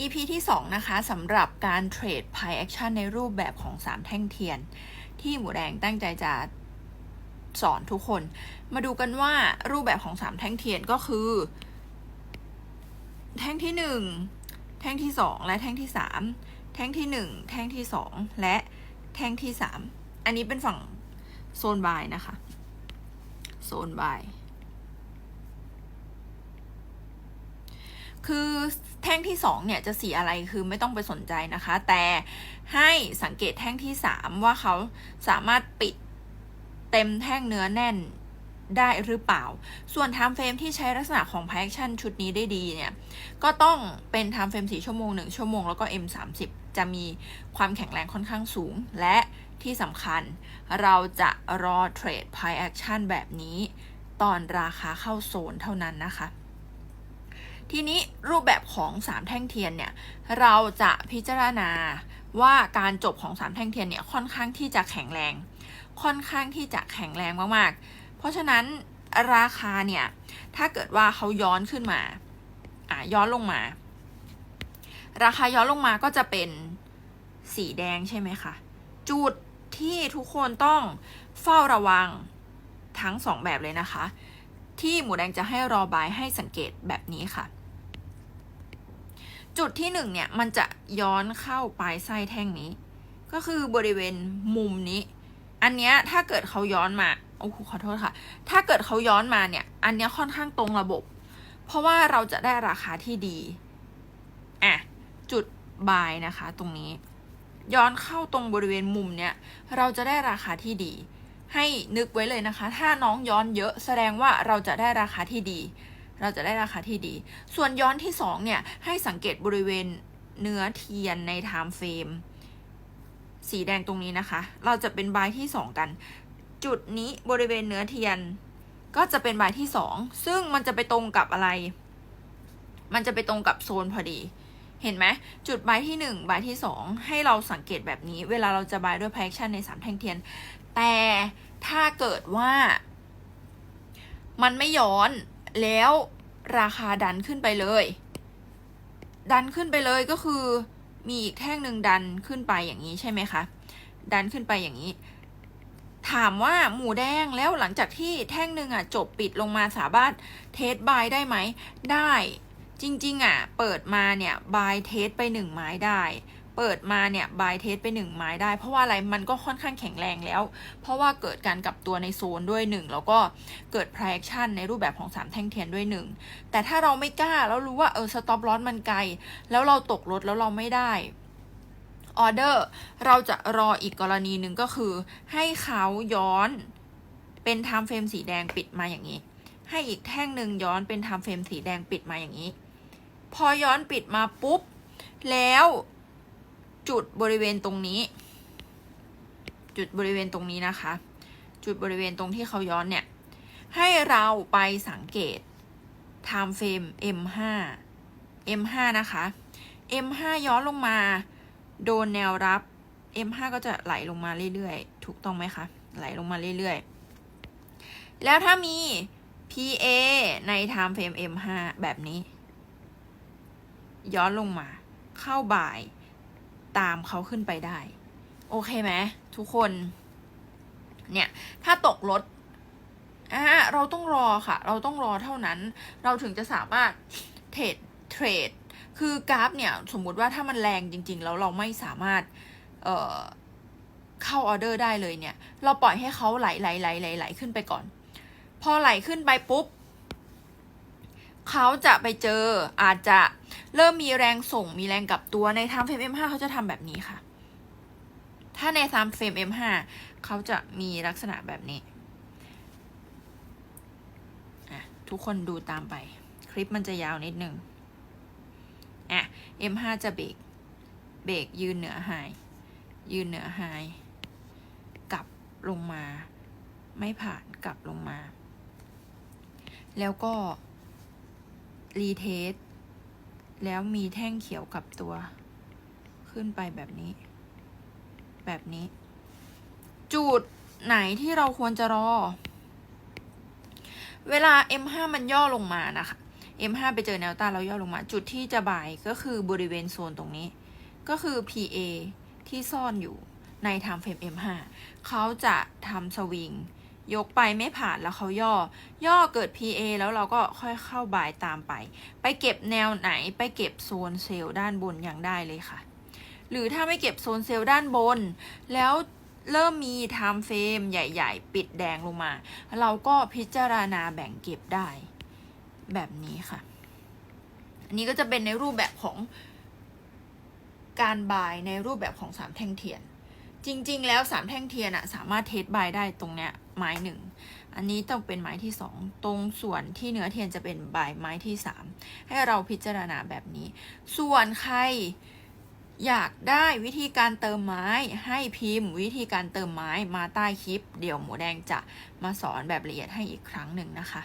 EP ที่ 2 นะคะสำหรับการเทรด Pi Action ในรูปแบบของ 3 แท่งเทียน ที่หมูแดงตั้งใจจะสอนทุกคน มาดูกันว่ารูปแบบของ 3 แท่งเทียนก็คือ แท่งที่ 1 แท่งที่ 2 และแท่งที่ 3 แท่งที่ 1 แท่งที่ 2 และแท่งที่ 3 อันนี้เป็นฝั่งโซนบายนะคะ โซนบาย คือแท่งที่2เนี่ยจะสีอะไรคือไม่ต้องไปสนใจนะคะ แต่ให้สังเกตแท่งที่ 3 ว่าเขาสามารถปิดเต็มแท่งเนื้อแน่นได้หรือเปล่า ส่วน time frame ที่ใช้ลักษณะของ p a c t i o n ชุดนี้ได้ดีเนี่ย ก็ต้องเป็น time frame 4ชั่วโมง 1 ชั่วโมง แล้วก็ M 3 0 จะมีความแข็งแรงค่อนข้างสูง และที่สำคัญเราจะรอเทรด p i action แบบนี้ ตอนราคาเข้าโซนเท่านั้นนะคะ ทีนี้รูปแบบของ3แท่งเทียนเนี่ยเราจะพิจารณาว่าการจบของ3แท่งเทียนเนี่ยค่อนข้างที่จะแข็งแรง ค่อนข้างที่จะแข็งแรงมากๆ เพราะฉะนั้นราคาเนี่ยถ้าเกิดว่าเขาย้อนขึ้นมาอ่าย้อนลงมา ราคาย้อนลงมาก็จะเป็นสีแดงใช่ไหมคะจุดที่ทุกคนต้องเฝ้าระวังทั้งสองแบบเลยนะคะ ที่หมูแดงจะให้รอบายให้สังเกตแบบนี้ค่ะ จุดที่หนึ่งเนี่ยมันจะย้อนเข้าปลายไส้แท่งนี้ ก็คือบริเวณมุมนี้ อันเนี้ยถ้าเกิดเขาย้อนมาโอ้โหขอโทษค่ะ ถ้าเกิดเขาย้อนมาเนี่ย อันเนี้ยค่อนข้างตรงระบบ เพราะว่าเราจะได้ราคาที่ดีอะจุดบายนะคะ ตรงนี้ ย้อนเข้าตรงบริเวณมุมเนี้ยเราจะได้ราคาที่ดี ให้นึกไว้เลยนะคะ ถ้าน้องย้อนเยอะแสดงว่าเราจะได้ราคาที่ดี เราจะได้ราคาที่ดี ส่วนย้อนที่สองเนี่ย ให้สังเกตบริเวณเนื้อเทียนในไทม์เฟรมสีแดงตรงนี้นะคะ เราจะเป็นบายที่สองกัน จุดนี้บริเวณเนื้อเทียน ก็จะเป็นบายที่สองซึ่งมันจะไปตรงกับอะไร มันจะไปตรงกับโซนพอดี เห็นไหมจุดบายที่หนึ่งบายที่สองให้เราสังเกตแบบนี้ เวลาเราจะบายด้วย p พ a c t i o n ในสามแท่งเทียน แต่ถ้าเกิดว่า มันไม่ย้อน แล้วราคาดันขึ้นไปเลย ดันขึ้นไปเลยก็คือมีอีกแท่งหนึ่งดันขึ้นไปอย่างนี้ใช่ไหมคะ ดันขึ้นไปอย่างนี้ ถามว่าหมูแดงแล้วหลังจากที่แท่งหนึ่งอะจบปิดลงมาสามารถเทสบายได้ไหม ได้จริง ๆ อะ เปิดมาเนี่ยบายเทสไปหนึ่งไม้ได้ เปิดมาเนี่ยบายเทสไปหนึ่งไม้ได้ เพราะว่าอะไรมันก็ค่อนข้างแข็งแรงแล้ว เพราะว่าเกิดการกลับตัวในโซนด้วยหนึ่งแล้วก็เกิด p r e a c t i o n ในรูปแบบของ 3 แท่งเทียนด้วยหนึ่งแต่ถ้าเราไม่กล้าแล้วรู้ว่าเออสต็อปลอสมันไกล แล้วเราตกรถแล้วเราไม่ได้ออเดอร์เราจะรออีกกรณีหนึ่งก็คือ ให้เขาย้อนเป็น time frame สีแดงปิดมาอย่างนี้ ให้อีกแท่งหนึ่งย้อนเป็น time frame สีแดงปิดมาอย่างนี้ พอย้อนปิดมาปุ๊บ แล้ว จุดบริเวณตรงนี้ จุดบริเวณตรงนี้นะคะ จุดบริเวณตรงที่เขาย้อนเนี่ย ให้เราไปสังเกต time frame M5 M5 นะคะ M5 ย้อนลงมา โดนแนวรับ M5 ก็จะไหลลงมาเรื่อยๆ ถูกต้องไหมคะ ไหลลงมาเรื่อยๆ แล้วถ้ามี PA ใน time frame M5 แบบนี้ ย้อนลงมา เข้าบ่าย ตามเขาขึ้นไปได้ โอเคไหมทุกคน เนี่ย ถ้าตกรถอ่าเราต้องรอค่ะ เราต้องรอเท่านั้น เราถึงจะสามารถเทรดเทรด คือกราฟเนี่ย สมมุติว่าถ้ามันแรงจริง ๆ แล้วเราไม่สามารถ เอ่อเข้าออเดอร์ได้เลยเนี่ย เราปล่อยให้เขาไหลไหลไหลไหลไหลขึ้นไปก่อน พอไหลขึ้นไปปุ๊บ เขาจะไปเจออาจจะ เริ่มมีแรงส่งมีแรงกลับตัวใน time frame M5 เขาจะทำแบบนี้ค่ะ ถ้าใน time frame M5 เขาจะมีลักษณะแบบนี้ ทุกคนดูตามไป คลิปมันจะยาวนิดนึงอะ M5 จะเบรกเบรกยืนเหนือไฮยืนเหนือไฮกลับลงมา ไม่ผ่านกลับลงมา แล้วก็ รีเทส แล้วมีแท่งเขียวกับตัว ขึ้นไปแบบนี้ แบบนี้ จุดไหนที่เราควรจะรอ เวลา M5 มันย่อลงมานะคะ M5 ไปเจอแนวต้านแล้วย่อลงมา จุดที่จะบายก็คือบริเวณโซนตรงนี้ ก็คือ PA ที่ซ่อนอยู่ใน time frame M5 เขาจะทำสวิง ยกไปไม่ผ่านแล้วเขาย่อ ย่อเกิด PA แล้วเราก็ค่อยเข้าบายตามไป ไปเก็บแนวไหนไปเก็บโซนเซลล์ด้านบนอย่างได้เลยค่ะ หรือถ้าไม่เก็บโซนเซลล์ด้านบน แล้วเริ่มมี time frame ใหญ่ๆ ปิดแดงลงมา เราก็พิจารณาแบ่งเก็บได้ แบบนี้ค่ะ อันนี้ก็จะเป็นในรูปแบบของการบายในรูปแบบของสามแท่งเทียน จริง ๆ แล้วสามแท่งเทียนอะสามารถเทสบายได้ตรงเนี้ย ไม้หนึ่งอันนี้ต้องเป็นไม้ที่สองตรงส่วนที่เนื้อเทียนจะเป็นใบไม้ที่สามให้เราพิจารณาแบบนี้ ส่วนใครอยากได้วิธีการเติมไม้ให้พิมพ์ วิธีการเติมไม้มาใต้คลิป เดี๋ยวหมูแดงจะมาสอนแบบละเอียดให้อีกครั้งหนึ่งนะคะ